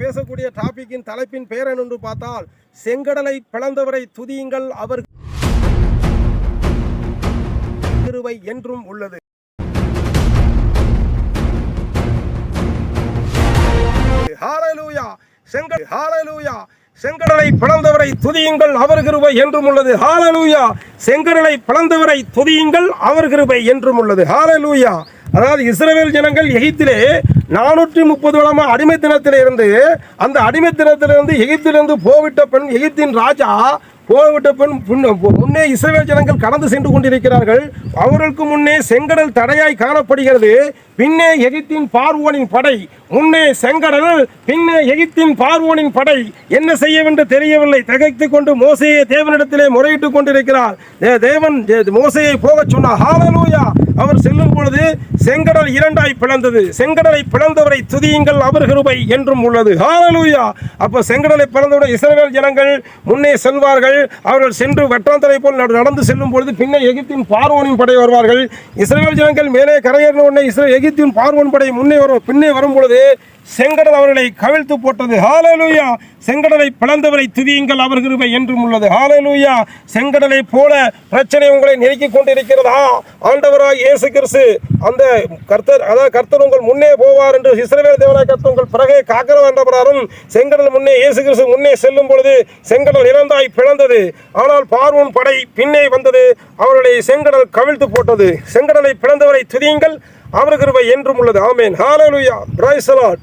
பேசக்கூடிய டாபிக்கின் தலைப்பின் பெயர் என்று பார்த்தால் செங்கடலை பிளந்தவரை துதியுங்கள் அவர் திருவை என்றும் உள்ளது. ஹalleluya செங்கல் ஹalleluya செங்கடலை பிளந்தவரை துதியுங்கள் அவர் கிருபை என்றும் உள்ளது. ஹாலலூயா செங்கடலை பிளந்தவரை துதியுங்கள் அவர் கிருபை என்றும் உள்ளது. ஹாலலூயா அதாவது இஸ்ரேல் ஜனங்கள் எகிப்திலே நானூற்றி முப்பது வளமா அடிமை தினத்திலிருந்து அந்த அடிமைத்தனத்திலிருந்து எகிப்திலிருந்து போவிட்ட பெண் எகிப்தின் ராஜா போய்விட்ட பெண் முன்னே இஸ்ரவேல் ஜனங்கள் கடந்து சென்று கொண்டிருக்கிறார்கள். அவர்களுக்கு முன்னே செங்கடல் தடையாய் காணப்படுகிறது. பின்னே எகிப்தின் பார்வோனின் படை முன்னே செங்கடல் பின்னே எகிப்தின் பார்வோனின் படை. என்ன செய்ய செய்யவென்று தெரியவில்லை. திகைத்து கொண்டு மோசையை தேவனிடத்திலே முறையிட்டுக் கொண்டிருக்கிறார். தேவன் மோசையை போகச் சொன்னார். ஹாலலூயா! அவர் செல்லும் பொழுது செங்கடல் இரண்டாய் பிளந்தது. செங்கடலை பிளந்தவரை துதியுங்கள் அவர் கிருபை என்றும் உள்ளது. ஹாலலூயா அப்போ செங்கடலை பிளந்தவுடன் இஸ்ரேல் ஜனங்கள் முன்னே செல்வார்கள். அவர்கள் சென்று வெற்றாந்தரை போல் நடந்து செல்லும் பொழுது பின்னே எகிப்தின் பார்வோனின் படை வருவார்கள். இஸ்ரேல் ஜனங்கள் மேலே கரையேறின உடனே இஸ்ரே எகிப்தின் பார்வோன் படை முன்னே வரும் பின்னே வரும் பொழுது செங்கடல் அவர்களை கவிழ்த்து போட்டது. ஹாலலூயா செங்கடலை பிளந்தவரை துதியுங்கள் அவர் கிருபை என்றும் உள்ளது. ஹாலலூயா செங்கடலை போல பிரச்சனை உங்களை நெருக்கிக் கொண்டிருக்கிறதா? ஆண்டவராய் இயேசு கிறிஸ்து அந்த கர்த்தர் அதாவது கர்த்தர் உங்கள் முன்னே போவார் என்று இஸ்ரவேல் தேவனாய் கர்த்தர் உங்கள் பிறகே காக்கிறோம் என்ற பிரகாரம் செங்கடல் முன்னே இயேசு கிறிஸ்து முன்னே செல்லும் பொழுது செங்கடல் இறந்தாய் பிளந்தது. ஆனால் பார்வோன் படை பின்னே வந்தது. அவருடைய செங்கடல் கவிழ்த்து போட்டது. செங்கடலை பிளந்தவரை துதியுங்கள். அவர் கிருபை என்றும் உள்ளது. ஆமேன். ஹாலலுயா பிரைசலாட்